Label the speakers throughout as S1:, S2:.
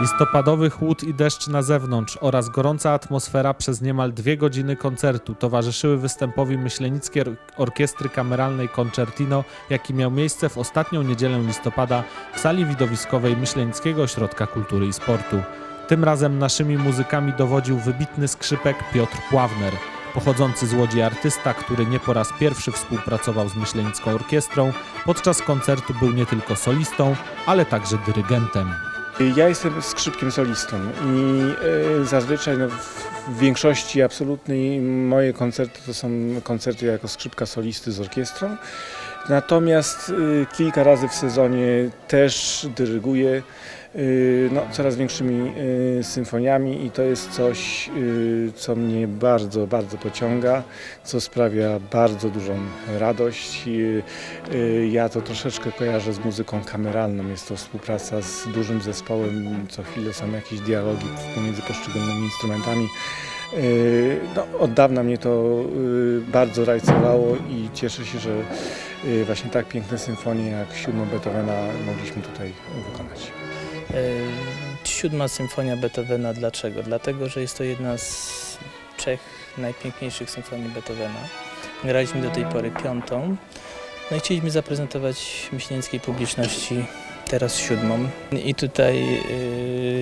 S1: Listopadowy chłód i deszcz na zewnątrz oraz gorąca atmosfera przez niemal dwie godziny koncertu towarzyszyły występowi Myślenickiej Or- Orkiestry Kameralnej Concertino, jaki miał miejsce w ostatnią niedzielę listopada w sali widowiskowej Myślenickiego Ośrodka Kultury i Sportu. Tym razem naszymi muzykami dowodził wybitny skrzypek Piotr Pławner, pochodzący z Łodzi artysta, który nie po raz pierwszy współpracował z Myślenicką Orkiestrą. Podczas koncertu był nie tylko solistą, ale także dyrygentem.
S2: Ja jestem skrzypkiem solistą i e, zazwyczaj no, w, w większości absolutnej moje koncerty to są koncerty jako skrzypka solisty z orkiestrą. Natomiast y, kilka razy w sezonie też dyryguję y, no, coraz większymi y, symfoniami i to jest coś, co mnie bardzo, bardzo pociąga, co sprawia bardzo dużą radość. Ja to troszeczkę kojarzę z muzyką kameralną. Jest to współpraca z dużym zespołem, co chwilę są jakieś dialogi pomiędzy poszczególnymi instrumentami. Y, No, od dawna mnie to y, bardzo rajcowało i cieszę się, że y, właśnie tak piękne symfonie jak siódmą Beethovena mogliśmy tutaj wykonać.
S3: E, Siódma symfonia Beethovena. Dlaczego? Dlatego, że jest to jedna z trzech najpiękniejszych symfonii Beethovena. Graliśmy do tej pory piątą. No i chcieliśmy zaprezentować myślenickiej publiczności teraz siódmą. I tutaj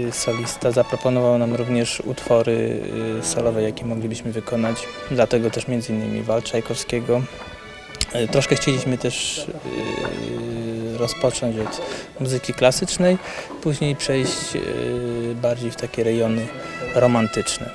S3: y, solista zaproponował nam również utwory y, solowe, jakie moglibyśmy wykonać. Dlatego też między innymi Wal Czajkowskiego. Y, Troszkę chcieliśmy też rozpocząć od muzyki klasycznej, później przejść bardziej w takie rejony romantyczne.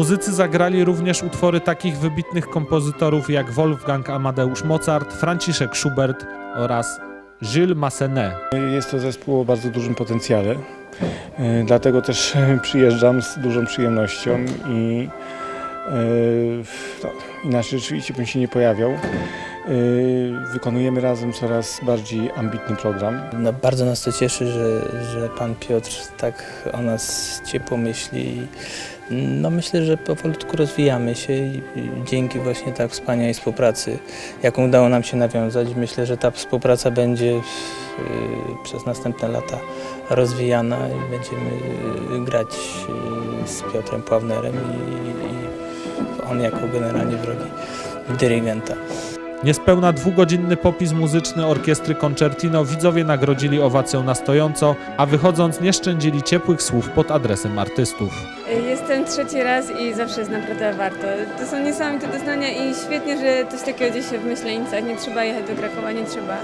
S1: Muzycy zagrali również utwory takich wybitnych kompozytorów jak Wolfgang Amadeusz Mozart, Franciszek Schubert oraz Gilles Massenet.
S2: Jest to zespół o bardzo dużym potencjale, y, dlatego też przyjeżdżam z dużą przyjemnością i no, inaczej rzeczywiście bym się nie pojawiał. Y, Wykonujemy razem coraz bardziej ambitny program.
S3: No, bardzo nas to cieszy, że, że pan Piotr tak o nas ciepło myśli. No, myślę, że powolutku rozwijamy się i dzięki właśnie tak wspaniałej współpracy, jaką udało nam się nawiązać, myślę, że ta współpraca będzie y, przez następne lata rozwijana i będziemy y, grać z Piotrem Pławnerem i, i on jako generalnie w roli dyrygenta.
S1: Niespełna dwugodzinny popis muzyczny orkiestry Concertino widzowie nagrodzili owacją na stojąco, a wychodząc nie szczędzili ciepłych słów pod adresem artystów.
S4: Jestem trzeci raz i zawsze jest naprawdę warto. To są niesamowite doznania i świetnie, że coś takiego dzieje się w Myślenicach. Nie trzeba jechać do Krakowa, nie trzeba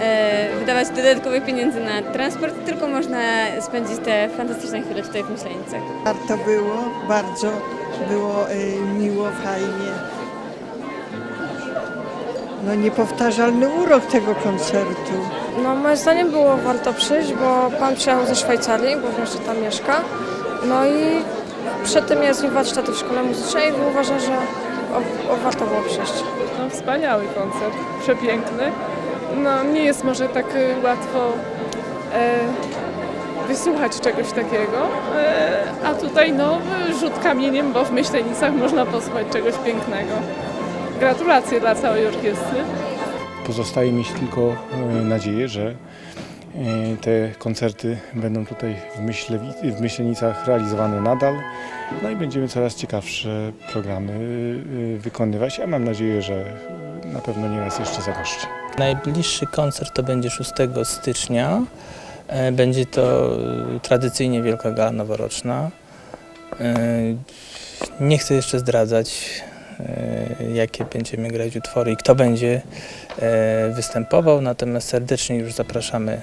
S4: e, wydawać dodatkowych pieniędzy na transport, tylko można spędzić te fantastyczne chwile tutaj w Myślenicach.
S5: Warto było, bardzo było y, miło, fajnie. No niepowtarzalny urok tego koncertu.
S6: No moim zdaniem było warto przyjść, bo pan przyjechał ze Szwajcarii, bo że tam mieszka. No i przed tym jest warsztaty w szkole muzycznej i uważam, że o, o, warto było przyjść.
S7: No, wspaniały koncert, przepiękny. No, nie jest może tak y, łatwo e, wysłuchać czegoś takiego, e, a tutaj no, rzut kamieniem, bo w Myślenicach można posłuchać czegoś pięknego. Gratulacje dla całej orkiestry.
S2: Pozostaje mieć tylko e, nadzieję, że E, Te koncerty będą tutaj w, Myślewi- w Myślenicach realizowane nadal. No i będziemy coraz ciekawsze programy y, wykonywać. Ja mam nadzieję, że na pewno nieraz jeszcze zagoszczę.
S3: Najbliższy koncert to będzie 6 stycznia. E, Będzie to e, tradycyjnie Wielka Gala Noworoczna. E, Nie chcę jeszcze zdradzać, e, jakie będziemy grać utwory i kto będzie e, występował, natomiast serdecznie już zapraszamy